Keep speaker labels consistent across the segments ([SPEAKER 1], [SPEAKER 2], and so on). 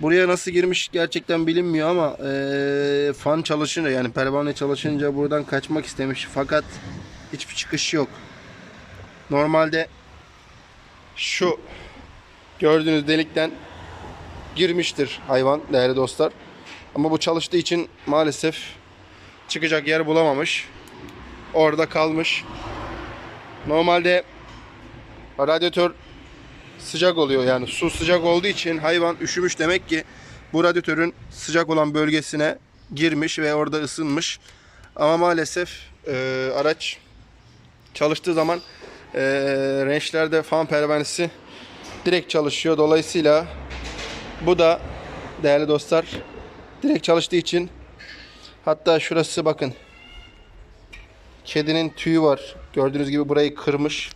[SPEAKER 1] Buraya nasıl girmiş gerçekten bilinmiyor ama eee, fan çalışınca yani pervane çalışınca buradan kaçmak istemiş. Fakat hiçbir çıkış yok. Normalde şu gördüğünüz delikten girmiştir hayvan değerli dostlar. Ama bu çalıştığı için maalesef çıkacak yer bulamamış. Orada kalmış. Normalde radyatör sıcak oluyor yani su sıcak olduğu için hayvan üşümüş demek ki bu radyatörün sıcak olan bölgesine girmiş ve orada ısınmış. Ama maalesef e, araç çalıştığı zaman e, rençlerde fan pervanesi direkt çalışıyor. Dolayısıyla bu da değerli dostlar direkt çalıştığı için hatta şurası bakın kedinin tüyü var. Gördüğünüz gibi burayı kırmış.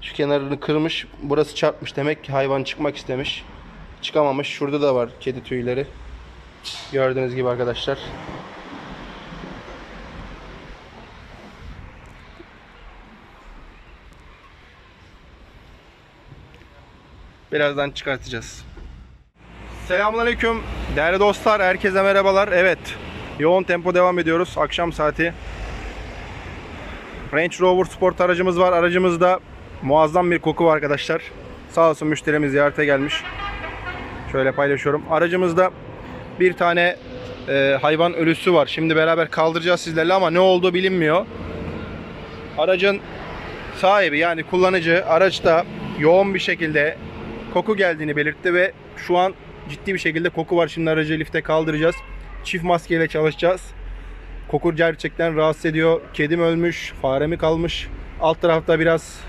[SPEAKER 1] Şu kenarını kırmış. Burası çarpmış. Demek ki hayvan çıkmak istemiş. Çıkamamış. Şurada da var kedi tüyleri. Gördüğünüz gibi arkadaşlar. Birazdan çıkartacağız. Selamünaleyküm. Değerli dostlar, herkese merhabalar. Evet, yoğun tempo devam ediyoruz. Akşam saati. Range Rover Sport aracımız var. Aracımızda muazzam bir koku var arkadaşlar. Sağ olsun müşterimiz ziyarete gelmiş. Şöyle paylaşıyorum. Aracımızda bir tane e, hayvan ölüsü var. Şimdi beraber kaldıracağız sizlerle ama ne olduğu bilinmiyor. Aracın sahibi yani kullanıcı araçta yoğun bir şekilde koku geldiğini belirtti ve şu an ciddi bir şekilde koku var. Şimdi aracı lifte kaldıracağız. Çift maskeyle çalışacağız. Koku gerçekten rahatsız ediyor. Kedim ölmüş, fare mi kalmış. Alt tarafta biraz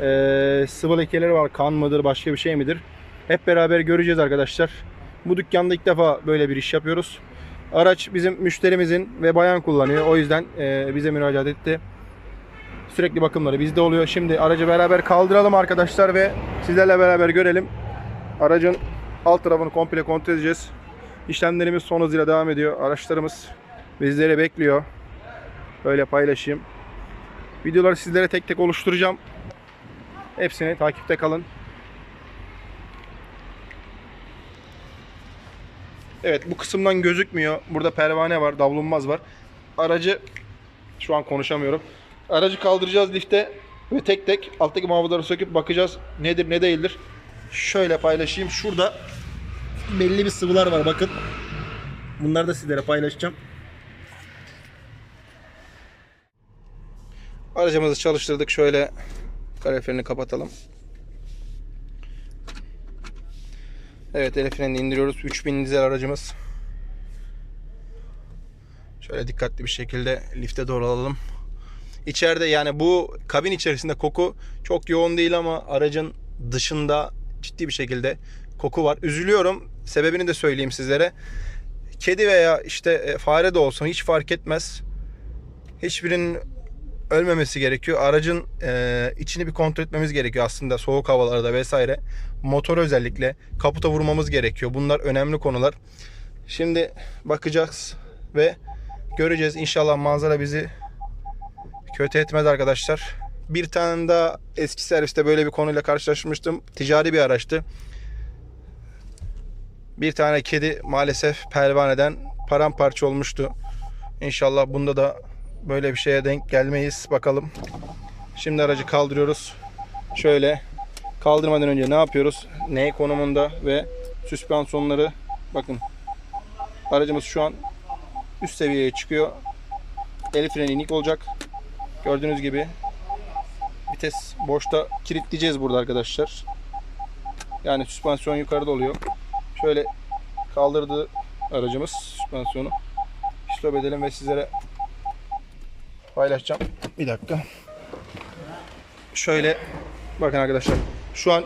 [SPEAKER 1] eee sıvı lekeleri var. Kan mıdır, başka bir şey midir? Hep beraber göreceğiz arkadaşlar. Bu dükkanda ilk defa böyle bir iş yapıyoruz. Araç bizim müşterimizin ve bayan kullanıyor. O yüzden eee, bize müracaat etti. Sürekli bakımları bizde oluyor. Şimdi aracı beraber kaldıralım arkadaşlar ve sizlerle beraber görelim. Aracın alt tarafını komple kontrol edeceğiz. İşlemlerimiz son hızıyla devam ediyor. Araçlarımız bizleri bekliyor. Böyle paylaşayım. Videoları sizlere tek tek oluşturacağım. Hepsini takipte kalın. Evet bu kısımdan gözükmüyor. Burada pervane var, davlumbaz var. Aracı şu an konuşamıyorum. Aracı kaldıracağız lifte ve tek tek alttaki muhafazaları söküp bakacağız nedir ne değildir. Şöyle paylaşayım. Şurada belli bir sıvılar var bakın. Bunları da sizlere paylaşacağım. Aracımızı çalıştırdık. Şöyle kaloriferini kapatalım. Evet el frenini indiriyoruz. 3000 dizel aracımız. Şöyle dikkatli bir şekilde lifte doğru alalım. İçeride yani bu kabin içerisinde koku çok yoğun değil ama aracın dışında ciddi bir şekilde koku var. Üzülüyorum. Sebebini de söyleyeyim sizlere. Kedi veya işte e, fare de olsun hiç fark etmez. Hiçbirinin ölmemesi gerekiyor. Aracın e, içini bir kontrol etmemiz gerekiyor aslında soğuk havalarda vesaire. Motor özellikle kaputa vurmamız gerekiyor. Bunlar önemli konular. Şimdi bakacağız ve göreceğiz. İnşallah manzara bizi kötü etmez arkadaşlar. Bir tane daha eski serviste böyle bir konuyla karşılaşmıştım. Ticari bir araçtı. Bir tane kedi maalesef pervaneden paramparça olmuştu. İnşallah bunda da böyle bir şeye denk gelmeyiz. Bakalım. Şimdi aracı kaldırıyoruz. Şöyle kaldırmadan önce ne yapıyoruz? Ne konumunda ve süspansiyonları bakın. Aracımız şu an üst seviyeye çıkıyor. El freni inik olacak. Gördüğünüz gibi vites boşta kilitleyeceğiz burada arkadaşlar. Yani süspansiyon yukarıda oluyor. Şöyle kaldırdı aracımız süspansiyonu. Stop edelim ve sizlere paylaşacağım. Bir dakika. Şöyle bakın arkadaşlar. Şu an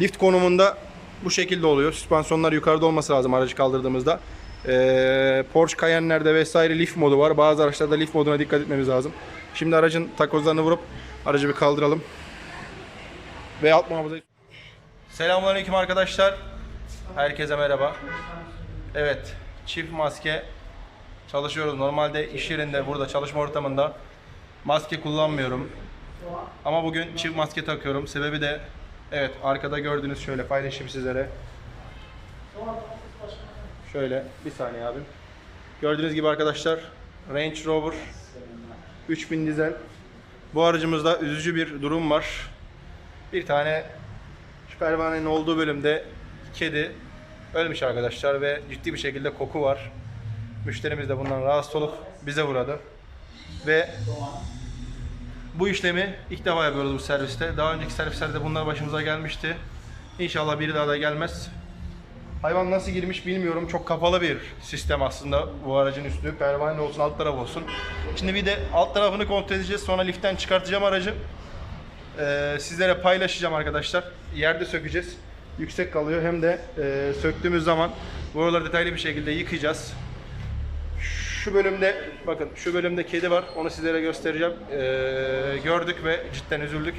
[SPEAKER 1] lift konumunda bu şekilde oluyor. Süspansiyonlar yukarıda olması lazım aracı kaldırdığımızda. Ee, Porsche Cayenne'lerde vesaire lift modu var. Bazı araçlarda lift moduna dikkat etmemiz lazım. Şimdi aracın takozlarını vurup aracı bir kaldıralım. Ve alt muhafazayı... Selamünaleyküm arkadaşlar. Herkese merhaba. Evet, çift maske çalışıyoruz. Normalde iş yerinde, burada çalışma ortamında maske kullanmıyorum. Ama bugün çift maske takıyorum. Sebebi de Evet arkada gördüğünüz şöyle paylaşayım sizlere. Şöyle bir saniye abi. Gördüğünüz gibi arkadaşlar Range Rover 3000 dizel. Bu aracımızda üzücü bir durum var. Bir tane şu pervanenin olduğu bölümde kedi ölmüş arkadaşlar ve ciddi bir şekilde koku var. Müşterimiz de bundan rahatsız olup bize uğradı. Ve bu işlemi ilk defa yapıyoruz bu serviste. Daha önceki servislerde bunlar başımıza gelmişti. İnşallah biri daha da gelmez. Hayvan nasıl girmiş bilmiyorum. Çok kapalı bir sistem aslında bu aracın üstü. Pervane olsun, alt taraf olsun. Şimdi bir de alt tarafını kontrol edeceğiz. Sonra liften çıkartacağım aracı. Ee, sizlere paylaşacağım arkadaşlar. Yerde sökeceğiz. Yüksek kalıyor. Hem de e, söktüğümüz zaman buraları detaylı bir şekilde yıkayacağız. Şu bölümde bakın şu bölümde kedi var. Onu sizlere göstereceğim. Ee, gördük ve cidden üzüldük.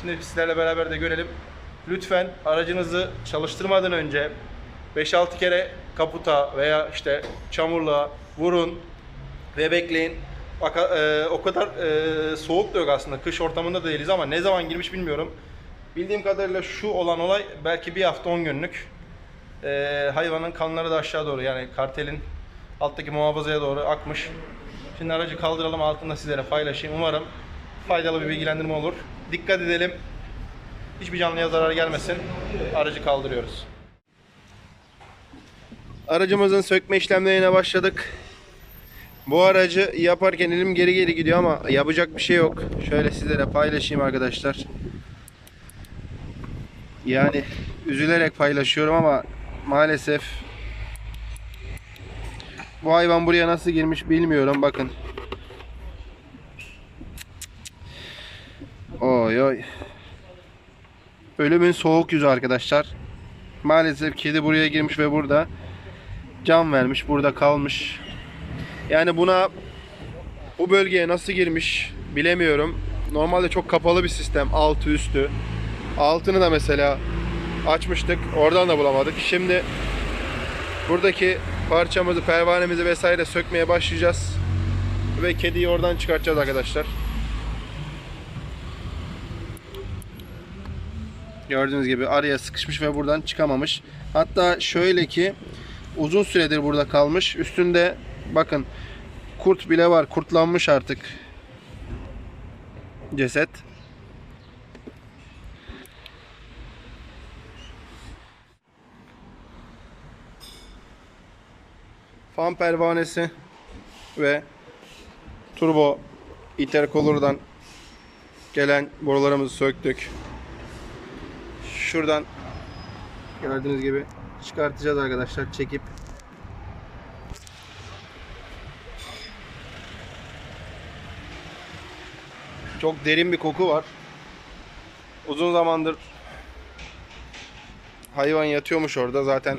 [SPEAKER 1] Şimdi sizlerle beraber de görelim. Lütfen aracınızı çalıştırmadan önce 5-6 kere kaputa veya işte çamurluğa vurun ve bekleyin. Bak, e, o kadar e, soğuk da yok aslında. Kış ortamında da değiliz ama ne zaman girmiş bilmiyorum. Bildiğim kadarıyla şu olan olay belki bir hafta 10 günlük. E, hayvanın kanları da aşağı doğru yani kartelin alttaki muhafazaya doğru akmış. Şimdi aracı kaldıralım altında sizlere paylaşayım. Umarım faydalı bir bilgilendirme olur. Dikkat edelim. Hiçbir canlıya zarar gelmesin. Aracı kaldırıyoruz. Aracımızın sökme işlemlerine başladık. Bu aracı yaparken elim geri geri gidiyor ama yapacak bir şey yok. Şöyle sizlere paylaşayım arkadaşlar. Yani üzülerek paylaşıyorum ama maalesef bu hayvan buraya nasıl girmiş bilmiyorum bakın. Oy oy. Ölümün soğuk yüzü arkadaşlar. Maalesef kedi buraya girmiş ve burada can vermiş. Burada kalmış. Yani buna bu bölgeye nasıl girmiş bilemiyorum. Normalde çok kapalı bir sistem. Altı üstü. Altını da mesela açmıştık. Oradan da bulamadık. Şimdi buradaki parçamızı, pervanemizi vesaire sökmeye başlayacağız. Ve kediyi oradan çıkartacağız arkadaşlar. Gördüğünüz gibi araya sıkışmış ve buradan çıkamamış. Hatta şöyle ki uzun süredir burada kalmış. Üstünde bakın kurt bile var. Kurtlanmış artık. Ceset. Fan pervanesi ve turbo intercooler'dan gelen borularımızı söktük. Şuradan gördüğünüz gibi çıkartacağız arkadaşlar çekip. Çok derin bir koku var. Uzun zamandır hayvan yatıyormuş orada. Zaten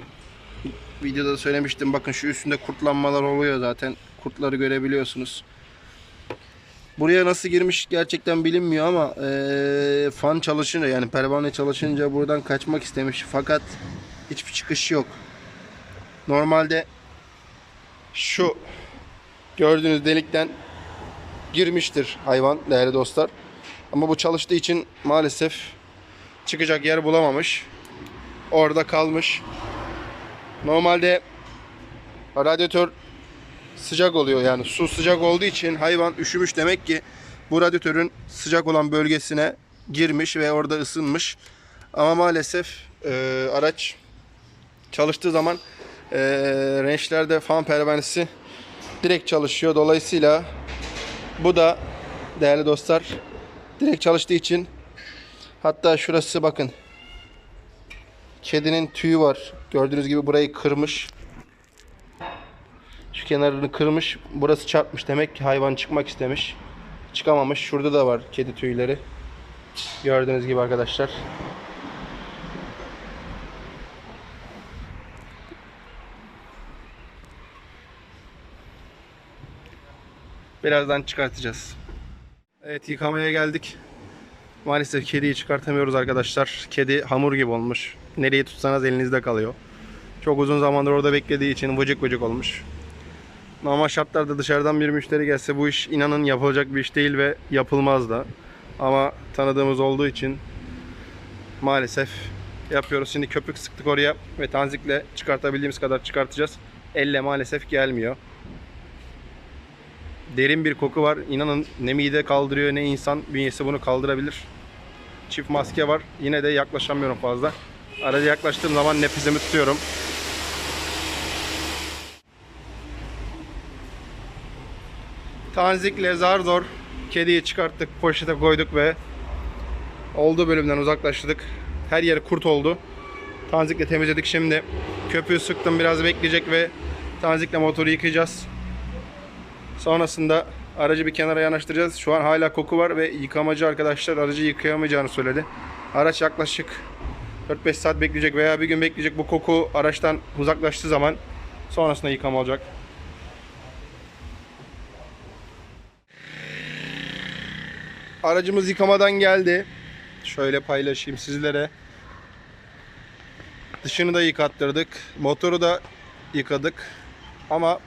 [SPEAKER 1] videoda da söylemiştim. Bakın şu üstünde kurtlanmalar oluyor zaten. Kurtları görebiliyorsunuz. Buraya nasıl girmiş gerçekten bilinmiyor ama eee, fan çalışınca yani pervane çalışınca buradan kaçmak istemiş. Fakat hiçbir çıkış yok. Normalde şu gördüğünüz delikten girmiştir hayvan değerli dostlar. Ama bu çalıştığı için maalesef çıkacak yer bulamamış. Orada kalmış. Normalde radyatör sıcak oluyor yani su sıcak olduğu için hayvan üşümüş demek ki bu radyatörün sıcak olan bölgesine girmiş ve orada ısınmış. Ama maalesef e, araç çalıştığı zaman e, rençlerde fan pervanesi direkt çalışıyor. Dolayısıyla bu da değerli dostlar direkt çalıştığı için hatta şurası bakın kedinin tüyü var. Gördüğünüz gibi burayı kırmış. Şu kenarını kırmış. Burası çarpmış. Demek ki hayvan çıkmak istemiş. Çıkamamış. Şurada da var kedi tüyleri. Gördüğünüz gibi arkadaşlar. Birazdan çıkartacağız. Evet yıkamaya geldik. Maalesef kediyi çıkartamıyoruz arkadaşlar. Kedi hamur gibi olmuş. Nereye tutsanız elinizde kalıyor. Çok uzun zamandır orada beklediği için vıcık vıcık olmuş. Normal şartlarda dışarıdan bir müşteri gelse bu iş inanın yapılacak bir iş değil ve yapılmaz da. Ama tanıdığımız olduğu için maalesef yapıyoruz. Şimdi köpük sıktık oraya ve tanzikle çıkartabildiğimiz kadar çıkartacağız. Elle maalesef gelmiyor. Derin bir koku var. İnanın ne mide kaldırıyor ne insan bünyesi bunu kaldırabilir. Çift maske var. Yine de yaklaşamıyorum fazla. Araca yaklaştığım zaman nefesimi tutuyorum. Tanzikle zar zor kediyi çıkarttık, poşete koyduk ve olduğu bölümden uzaklaştırdık. Her yeri kurt oldu. Tanzikle temizledik şimdi. Köpüğü sıktım biraz bekleyecek ve tanzikle motoru yıkayacağız. Sonrasında aracı bir kenara yanaştıracağız. Şu an hala koku var ve yıkamacı arkadaşlar aracı yıkayamayacağını söyledi. Araç yaklaşık 4-5 saat bekleyecek veya bir gün bekleyecek. Bu koku araçtan uzaklaştığı zaman sonrasında yıkama olacak. Aracımız yıkamadan geldi. Şöyle paylaşayım sizlere. Dışını da yıkattırdık. Motoru da yıkadık. Ama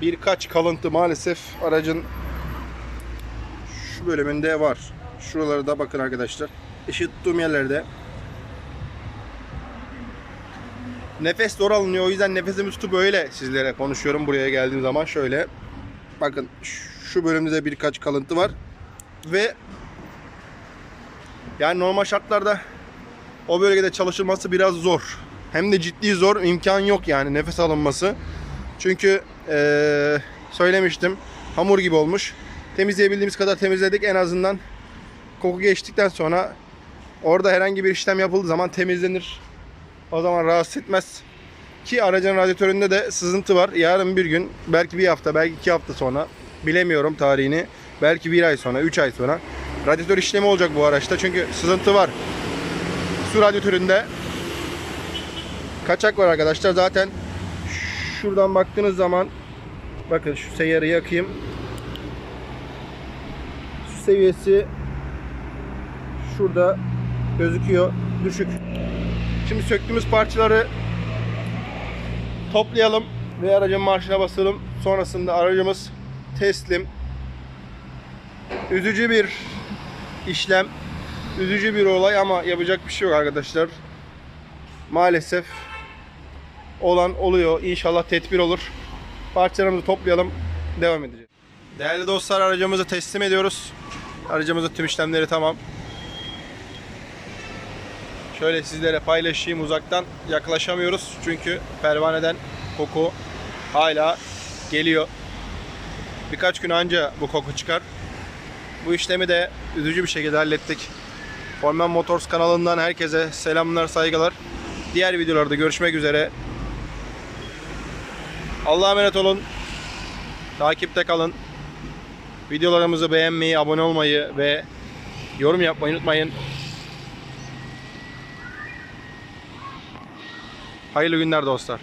[SPEAKER 1] birkaç kalıntı maalesef aracın şu bölümünde var. Şuralara da bakın arkadaşlar. Işık tuttuğum yerlerde nefes zor alınıyor. O yüzden nefesimi tutup böyle sizlere konuşuyorum buraya geldiğim zaman. Şöyle bakın şu bölümde de birkaç kalıntı var. Ve yani normal şartlarda o bölgede çalışılması biraz zor. Hem de ciddi zor. imkan yok yani nefes alınması. Çünkü eee, söylemiştim hamur gibi olmuş. Temizleyebildiğimiz kadar temizledik en azından. Koku geçtikten sonra orada herhangi bir işlem yapıldığı zaman temizlenir. O zaman rahatsız etmez. Ki aracın radyatöründe de sızıntı var. Yarın bir gün, belki bir hafta, belki iki hafta sonra bilemiyorum tarihini. Belki bir ay sonra, üç ay sonra radyatör işlemi olacak bu araçta. Çünkü sızıntı var. Su radyatöründe kaçak var arkadaşlar. Zaten şuradan baktığınız zaman bakın şu seyyarı yakayım. Su seviyesi şurada gözüküyor. Düşük. Şimdi söktüğümüz parçaları toplayalım ve aracın marşına basalım. Sonrasında aracımız teslim. Üzücü bir işlem. Üzücü bir olay ama yapacak bir şey yok arkadaşlar. Maalesef olan oluyor. İnşallah tedbir olur. Parçalarımızı toplayalım. Devam edeceğiz. Değerli dostlar aracımızı teslim ediyoruz. Aracımızın tüm işlemleri tamam. Şöyle sizlere paylaşayım uzaktan yaklaşamıyoruz çünkü pervaneden koku hala geliyor. Birkaç gün anca bu koku çıkar. Bu işlemi de üzücü bir şekilde hallettik. Formen Motors kanalından herkese selamlar, saygılar. Diğer videolarda görüşmek üzere. Allah'a emanet olun. Takipte kalın. Videolarımızı beğenmeyi, abone olmayı ve yorum yapmayı unutmayın. Hayırlı günler dostlar.